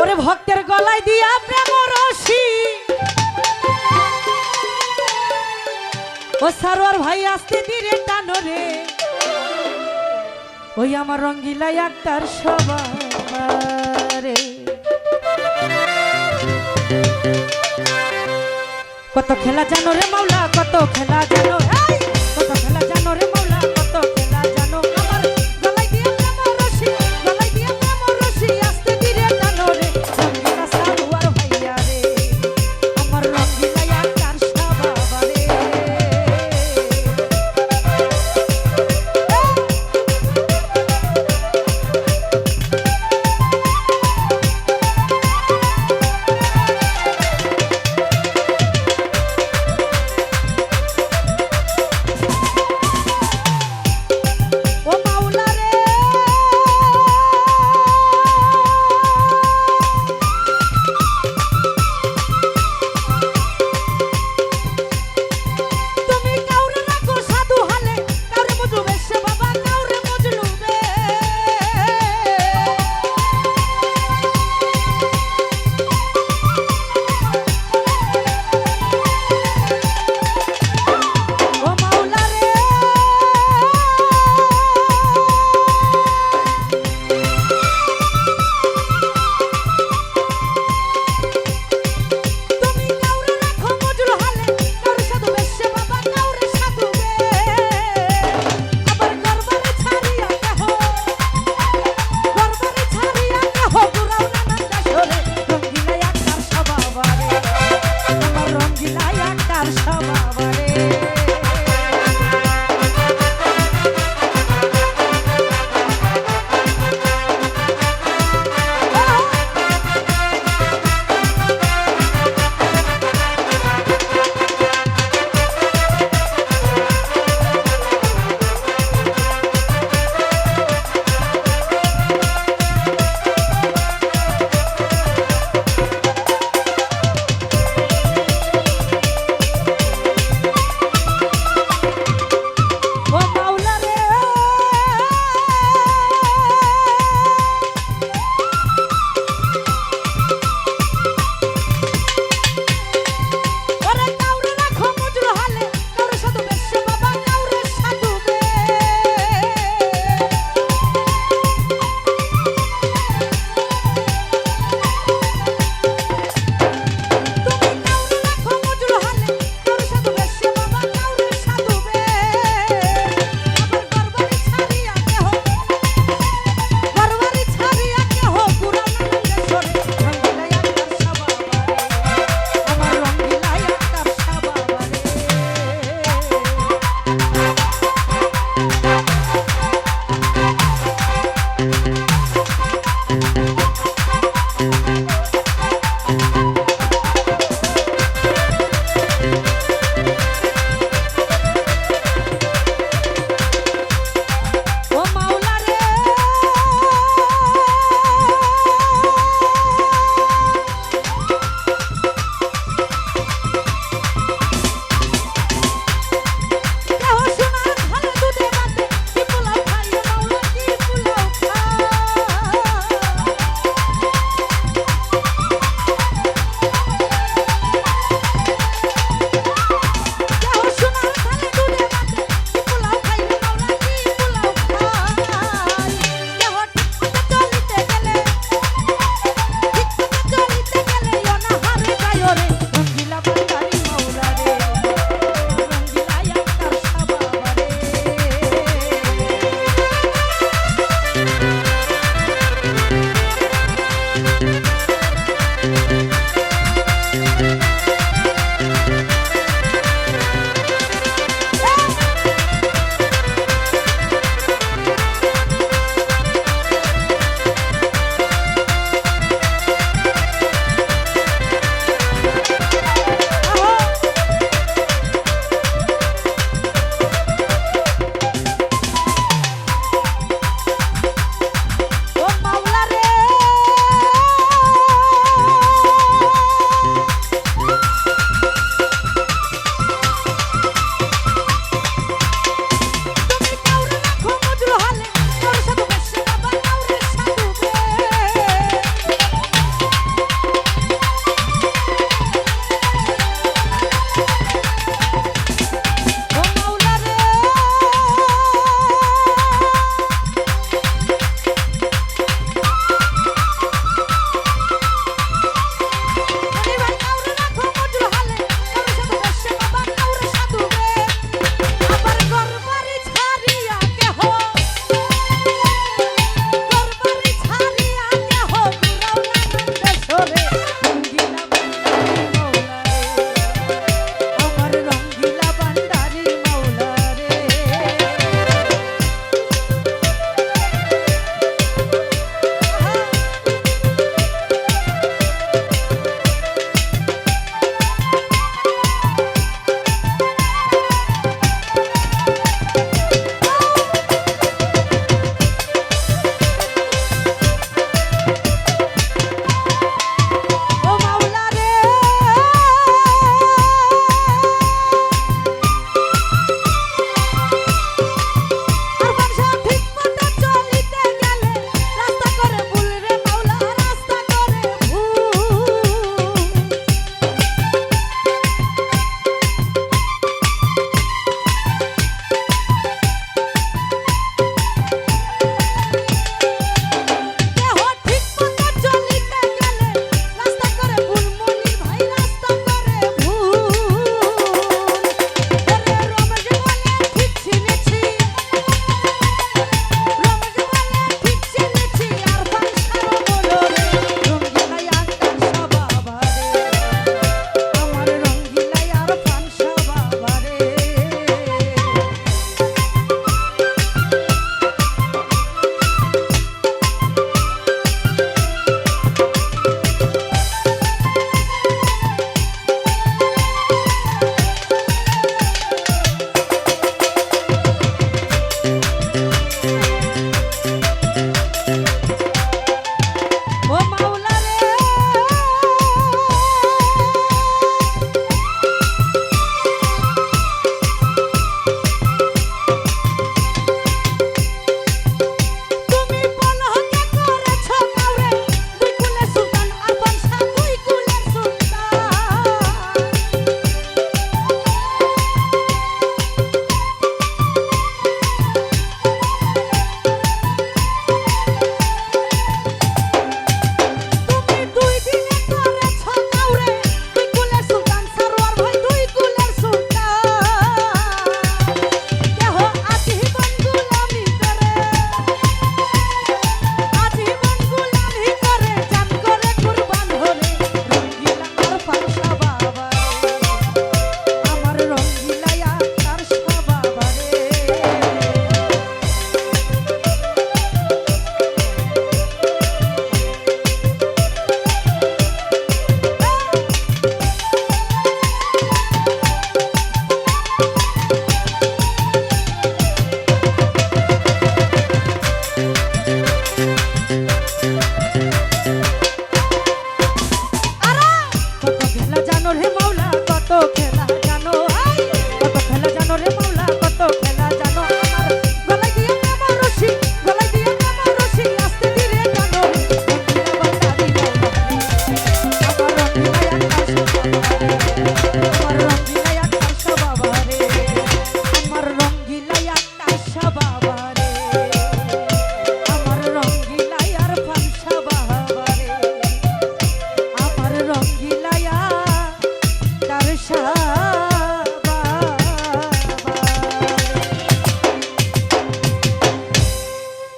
ওরে ভক্তের গলায় দিয়া প্রেম রসি। ও সারোয়ার ভাই আসতে দিরে টানো রে। ওই আমার রঙ্গিলা একটার সবারে। কত খেলা জানো রে মাওলা, কত খেলা জানো হ্যাঁ?